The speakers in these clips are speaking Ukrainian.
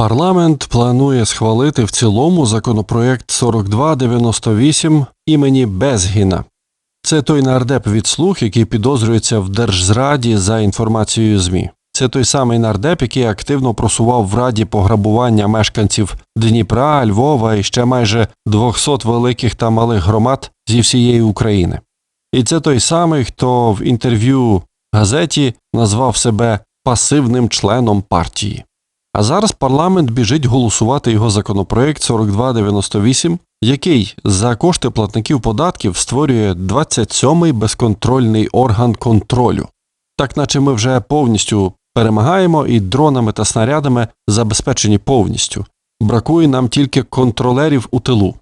Парламент планує схвалити в цілому законопроект 4298 імені Безгіна. Це той нардеп від слух, який підозрюється в Держзраді за інформацією ЗМІ. Це той самий нардеп, який активно просував в Раді пограбування мешканців Дніпра, Львова і ще майже 200 великих та малих громад зі всієї України. І це той самий, хто в інтерв'ю газеті назвав себе пасивним членом партії. А зараз парламент біжить голосувати його законопроект 4298, який за кошти платників податків створює 27-й безконтрольний орган контролю. Так наче ми вже повністю перемагаємо і дронами та снарядами забезпечені повністю. Бракує нам тільки контролерів у тилу.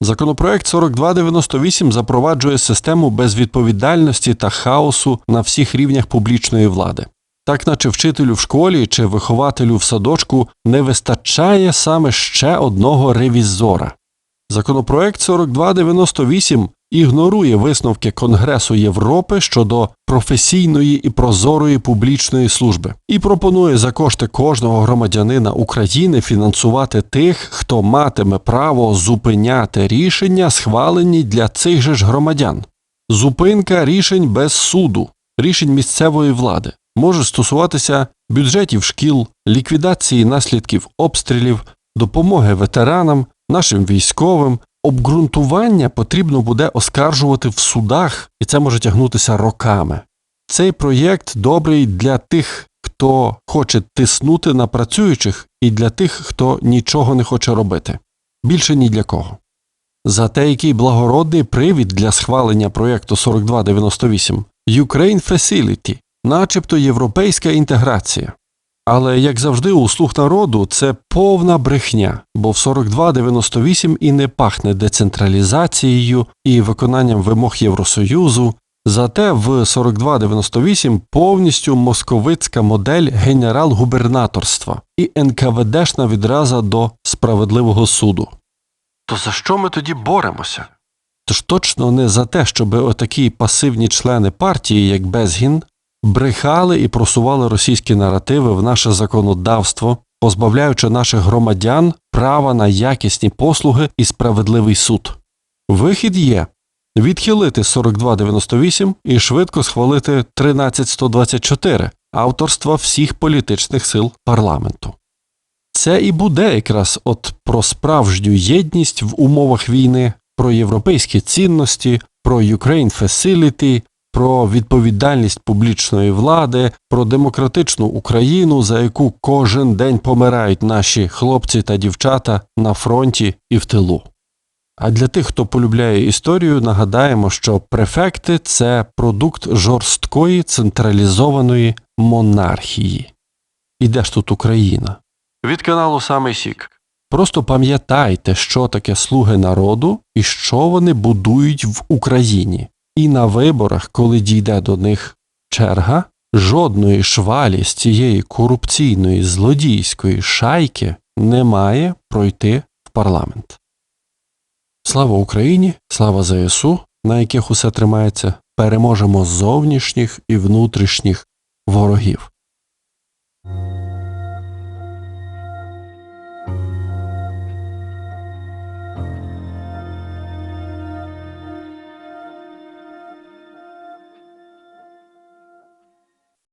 Законопроект 4298 запроваджує систему безвідповідальності та хаосу на всіх рівнях публічної влади. Так, наче вчителю в школі чи вихователю в садочку не вистачає саме ще одного ревізора. Законопроект 4298 ігнорує висновки Конгресу Європи щодо професійної і прозорої публічної служби і пропонує за кошти кожного громадянина України фінансувати тих, хто матиме право зупиняти рішення, схвалені для цих же ж громадян. Зупинка рішень без суду, рішень місцевої влади може стосуватися бюджетів шкіл, ліквідації наслідків обстрілів, допомоги ветеранам, нашим військовим. Обґрунтування потрібно буде оскаржувати в судах, і це може тягнутися роками. Цей проєкт добрий для тих, хто хоче тиснути на працюючих, і для тих, хто нічого не хоче робити. Більше ні для кого. Зате який благородний привід для схвалення проєкту 4298 Ukraine Facility, начебто європейська інтеграція. Але, як завжди, у слух народу це повна брехня, бо в 4298 і не пахне децентралізацією і виконанням вимог Євросоюзу, зате в 4298 повністю московицька модель генерал-губернаторства і НКВДшна відраза до справедливого суду. То за що ми тоді боремося? Тож точно не за те, щоб отакі пасивні члени партії, як Безгін, брехали і просували російські наративи в наше законодавство, позбавляючи наших громадян права на якісні послуги і справедливий суд. Вихід є відхилити 4298 і швидко схвалити 13124 авторства всіх політичних сил парламенту. Це і буде якраз от про справжню єдність в умовах війни, про європейські цінності, про Ukraine Facility, про відповідальність публічної влади, про демократичну Україну, за яку кожен день помирають наші хлопці та дівчата на фронті і в тилу. А для тих, хто полюбляє історію, нагадаємо, що префекти це продукт жорсткої централізованої монархії. І де ж тут Україна? Від каналу Самий Сік. Просто пам'ятайте, що таке слуги народу і що вони будують в Україні. І на виборах, коли дійде до них черга, жодної швалі з цієї корупційної злодійської шайки не має пройти в парламент. Слава Україні, слава ЗСУ, на яких усе тримається, переможемо зовнішніх і внутрішніх ворогів.